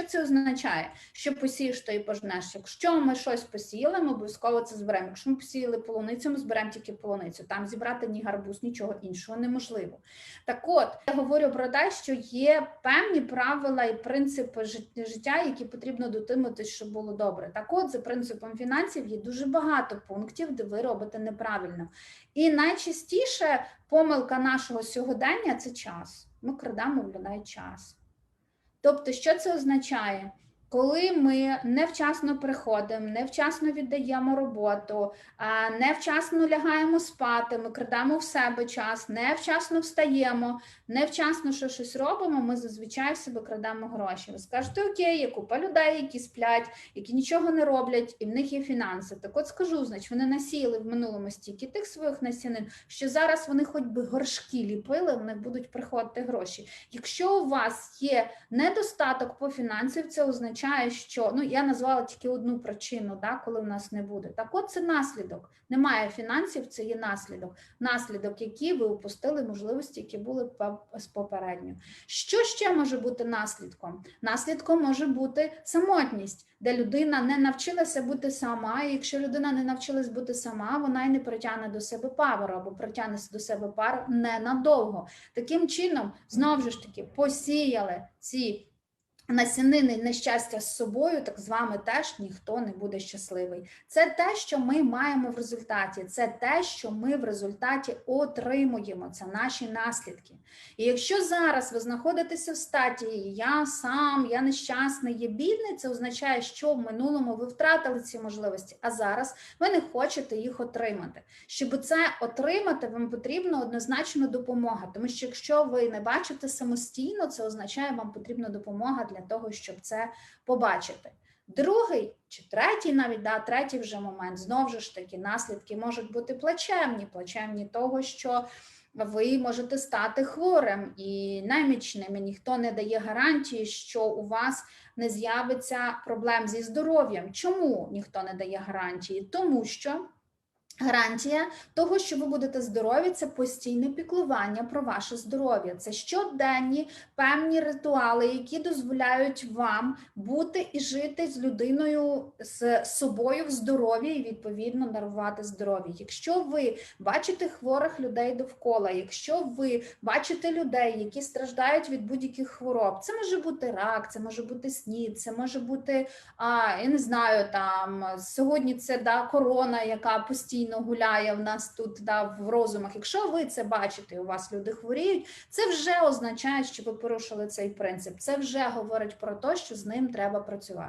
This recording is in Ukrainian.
Що це означає? Що посієш, то і пожнеш. Якщо ми щось посіяли, ми обов'язково це зберемо. Якщо ми посіяли полуницю, ми зберемо тільки полуницю. Там зібрати ні гарбуз, нічого іншого неможливо. Так от я говорю про те, що є певні правила і принципи життя, які потрібно дотримуватись, щоб було добре. Так, от за принципом фінансів є дуже багато пунктів, де ви робите неправильно. І найчастіше помилка нашого сьогодення це час. Ми крадемо людей час. Тобто, що це означає? Коли ми невчасно приходимо, невчасно віддаємо роботу, невчасно лягаємо спати, ми крадемо в себе час, невчасно встаємо, невчасно що щось робимо, ми зазвичай в себе крадемо гроші. Ви скажете, окей, є купа людей, які сплять, які нічого не роблять, і в них є фінанси. Так от скажу, значить, вони насіяли в минулому стільки тих своїх насінин, що зараз вони хоч би горшки ліпили, в них будуть приходити гроші. Якщо у вас є недостаток по фінансів, це означає, що ну я назвала тільки одну причину, да, коли в нас не буде. Так, от це наслідок. Немає фінансів, це є наслідок. Наслідок, який ви упустили можливості, які були з попередньо. Що ще може бути наслідком? Наслідком може бути самотність, де людина не навчилася бути сама. І якщо людина не навчилась бути сама, вона й не притягне до себе пару або притягне до себе пару ненадовго. Таким чином, знову ж таки, посіяли ці насінини нещастя з собою, так з вами теж ніхто не буде щасливий. Це те, що ми маємо в результаті. Це те, що ми в результаті отримуємо. Це наші наслідки. І якщо зараз ви знаходитеся в стадії я сам, я нещасний, я бідний, це означає, що в минулому ви втратили ці можливості, а зараз ви не хочете їх отримати. Щоб це отримати, вам потрібна однозначно допомога. Тому що якщо ви не бачите самостійно, це означає, вам потрібна допомога для того, щоб це побачити. Другий чи третій, навіть да, третій вже момент, знову ж таки, наслідки можуть бути плачевні, плачевні того, що ви можете стати хворим і немічним. І ніхто не дає гарантії, що у вас не з'явиться проблем зі здоров'ям. Чому ніхто не дає гарантії? Тому що гарантія того, що ви будете здорові, це постійне піклування про ваше здоров'я. Це щоденні певні ритуали, які дозволяють вам бути і жити з людиною з собою в здоров'ї і відповідно дарувати здоров'я. Якщо ви бачите хворих людей довкола, якщо ви бачите людей, які страждають від будь-яких хвороб, це може бути рак, це може бути снід, це може бути а, я не знаю, там сьогодні це да корона, яка постійно гуляє в нас тут да, в розумах. Якщо ви це бачите, у вас люди хворіють, це вже означає, що ви порушили цей принцип. Це вже говорить про те, що з ним треба працювати.